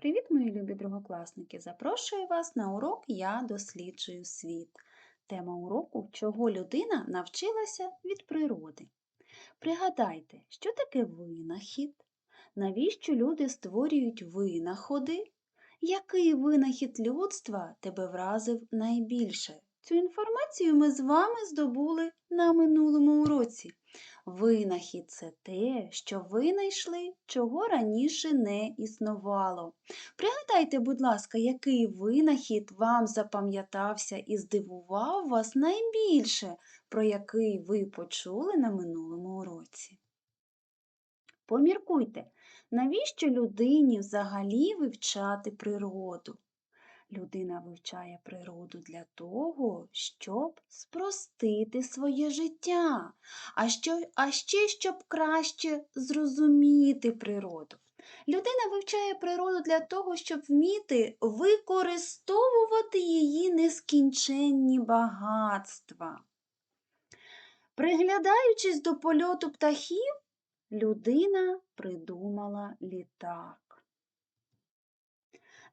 Привіт, мої любі другокласники! Запрошую вас на урок Я досліджую світ. Тема уроку Чого людина навчилася від природи. Пригадайте, що таке винахід? Навіщо люди створюють винаходи? Який винахід людства тебе вразив найбільше? Цю інформацію ми з вами здобули на минулому уроці. Винахід це те, що винайшли, чого раніше не існувало. Пригадайте, будь ласка, який винахід вам запам'ятався і здивував вас найбільше, про який ви почули на минулому уроці. Поміркуйте, навіщо людині взагалі вивчати природу? Людина вивчає природу для того, щоб спростити своє життя, а, що, а ще щоб краще зрозуміти природу. Людина вивчає природу для того, щоб вміти використовувати її нескінченні багатства. Приглядаючись до польоту птахів, людина придумала літак.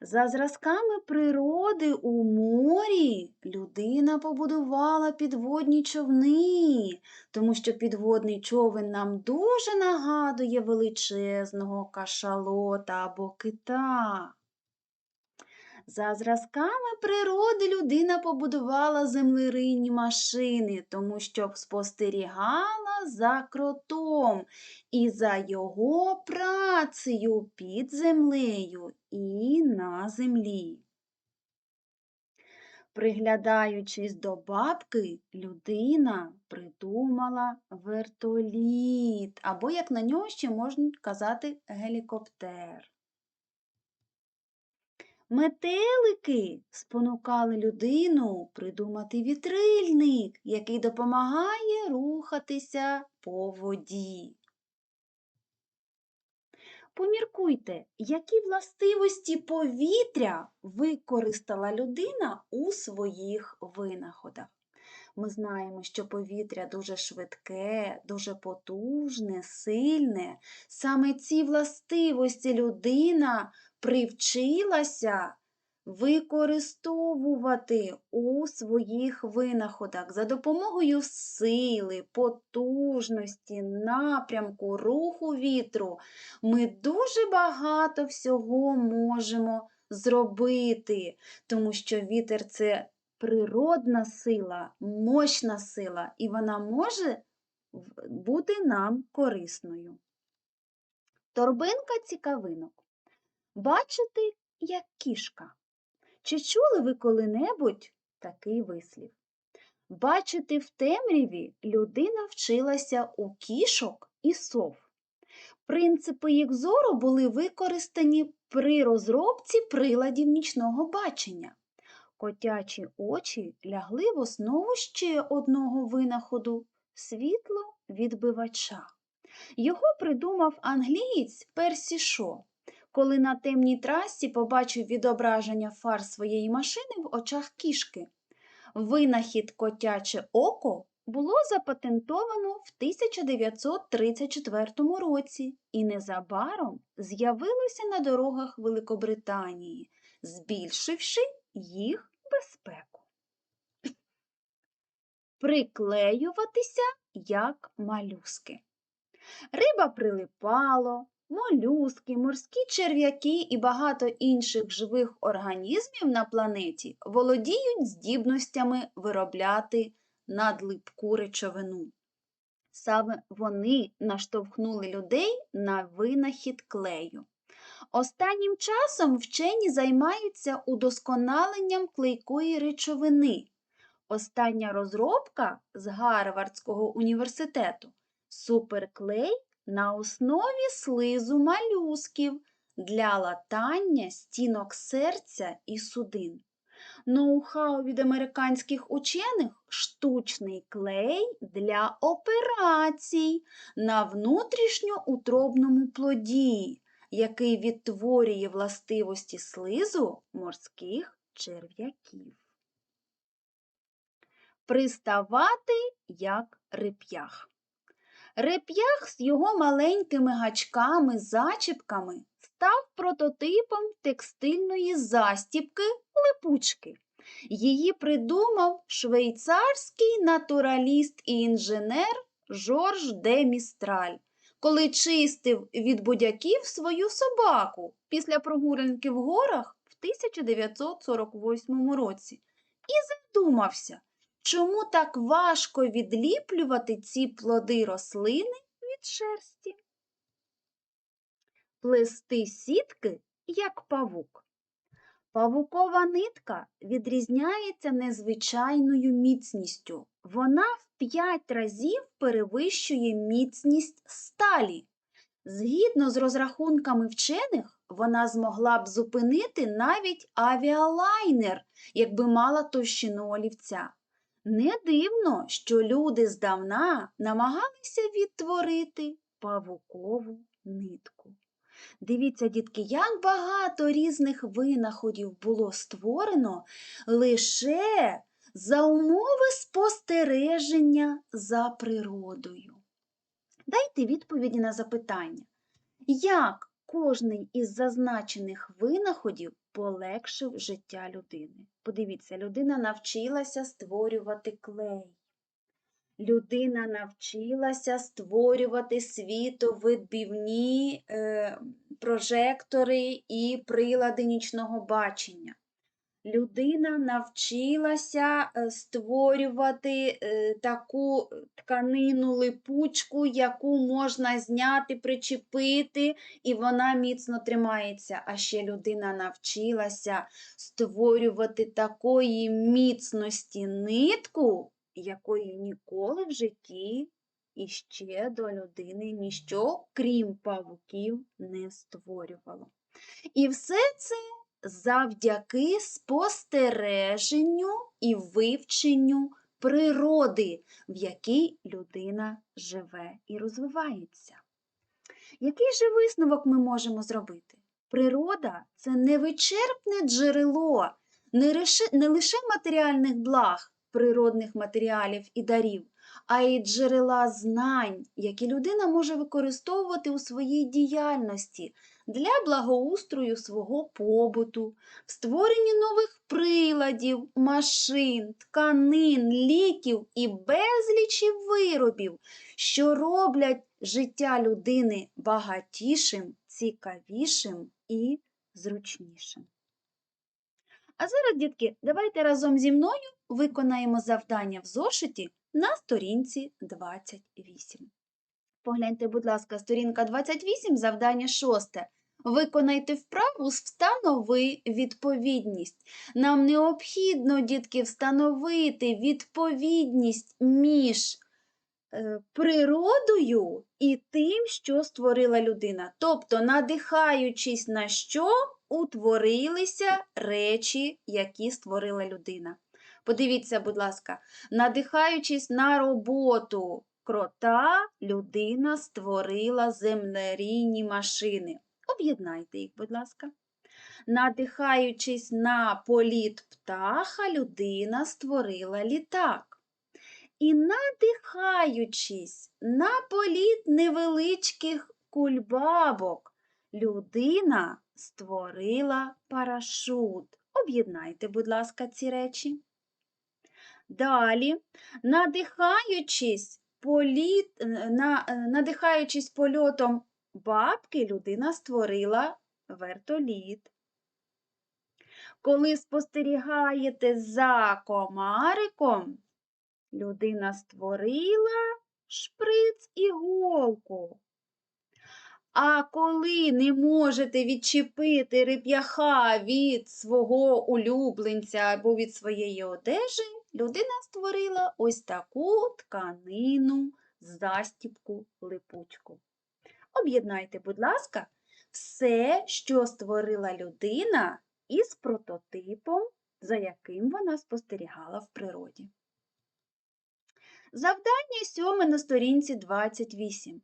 За зразками природи у морі людина побудувала підводні човни, тому що підводний човен нам дуже нагадує величезного кашалота або кита. За зразками природи людина побудувала землеринні машини, тому що спостерігала за кротом і за його працею під землею і на землі. Приглядаючись до бабки, людина придумала вертоліт, або, як на нього ще можна казати, гелікоптер. Метелики спонукали людину придумати вітрильник, який допомагає рухатися по воді. Поміркуйте, які властивості повітря використала людина у своїх винаходах. Ми знаємо, що повітря дуже швидке, дуже потужне, сильне. Саме ці властивості людина привчилася використовувати у своїх винаходах за допомогою сили, потужності, напрямку, руху вітру. Ми дуже багато всього можемо зробити, тому що вітер це природна сила, мощна сила, і вона може бути нам корисною. Торбинка цікавинок. Бачите, як кішка. Чи чули ви коли-небудь такий вислів? Бачити в темряві людина вчилася у кішок і сов. Принципи їх зору були використані при розробці приладів нічного бачення. Котячі очі лягли в основу ще одного винаходу світло відбивача. Його придумав англієць Персі Шо коли на темній трасі побачив відображення фар своєї машини в очах кішки. Винахід котяче око було запатентовано в 1934 році і незабаром з'явилося на дорогах Великобританії, збільшивши їх безпеку. Приклеюватися як малюски. Риба прилипало, молюски, морські черв'яки і багато інших живих організмів на планеті володіють здібностями виробляти надлипку речовину. Саме вони наштовхнули людей на винахід клею. Останнім часом вчені займаються удосконаленням клейкої речовини. Остання розробка з Гарвардського університету суперклей на основі слизу малюсків для латання стінок серця і судин. Ноу-хау від американських учених штучний клей для операцій на внутрішньоутробному плоді, який відтворює властивості слизу морських черв'яків. Приставати як реп'ях. Реп'ях з його маленькими гачками, зачіпками став прототипом текстильної застіпки липучки. Її придумав швейцарський натураліст і інженер Жорж де Містраль, коли чистив від будяків свою собаку після прогулянки в горах в 1948 році і задумався, чому так важко відліплювати ці плоди рослини від шерсті. Плести сітки, як павук. Павукова нитка відрізняється незвичайною міцністю. Вона в 5 разів перевищує міцність сталі. Згідно з розрахунками вчених, вона змогла б зупинити навіть авіалайнер, якби мала товщину олівця. Не дивно, що люди здавна намагалися відтворити павукову нитку. Дивіться, дітки, як багато різних винаходів було створено лише за умови спостереження за природою. Дайте відповіді на запитання, як кожний із зазначених винаходів полегшив життя людини? Подивіться, людина навчилася створювати клей. Людина навчилася створювати світовидбівні е, прожектори і прилади нічного бачення. Людина навчилася е, створювати е, таку тканину липучку, яку можна зняти, причепити, і вона міцно тримається. А ще людина навчилася створювати такої міцності нитку, якої ніколи в житті іще до людини ніщо, крім павуків, не створювало. І все це завдяки спостереженню і вивченню природи, в якій людина живе і розвивається. Який же висновок ми можемо зробити? Природа це невичерпне джерело не лише, матеріальних благ, природних матеріалів і дарів, а й джерела знань, які людина може використовувати у своїй діяльності для благоустрою свого побуту, в створенні нових приладів, машин, тканин, ліків і безлічі виробів, що роблять життя людини багатішим, цікавішим і зручнішим. А зараз, дітки, давайте разом зі мною виконаємо завдання в зошиті на сторінці 28. Погляньте, будь ласка, сторінка 28, завдання 6. Виконайте вправу з встанови відповідність. Нам необхідно, дітки, встановити відповідність між е, природою і тим, що створила людина. Тобто, надихаючись на що утворилися речі, які створила людина. Подивіться, будь ласка, надихаючись на роботу крота, людина створила землерійні машини. Об'єднайте їх, будь ласка. Надихаючись на політ птаха, людина створила літак. І надихаючись на політ невеличких кульбабок, людина створила парашут. Об'єднайте, будь ласка, ці речі. Далі, надихаючись, політ, на, надихаючись польотом бабки, людина створила вертоліт. Коли спостерігаєте за комариком, людина створила шприц іголку. А коли не можете відчепити реп'яха від свого улюбленця або від своєї одежі, людина створила ось таку тканину, застіпку, липучку. Об'єднайте, будь ласка, все, що створила людина із прототипом, за яким вона спостерігала в природі. Завдання сьоме на сторінці 28.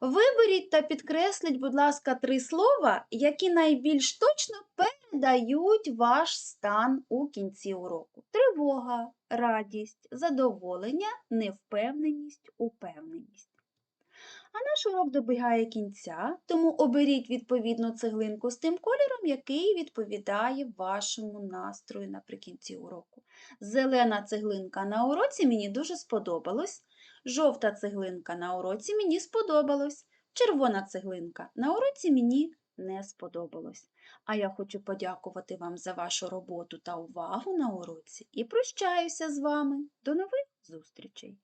Виберіть та підкресліть, будь ласка, три слова, які найбільш точно передають ваш стан у кінці уроку. Тривога, радість, задоволення, невпевненість, упевненість. А наш урок добігає кінця, тому оберіть відповідну цеглинку з тим кольором, який відповідає вашому настрою наприкінці уроку. Зелена цеглинка на уроці мені дуже сподобалось. Жовта цеглинка на уроці мені сподобалось. Червона цеглинка на уроці мені не сподобалось. А я хочу подякувати вам за вашу роботу та увагу на уроці і прощаюся з вами. До нових зустрічей!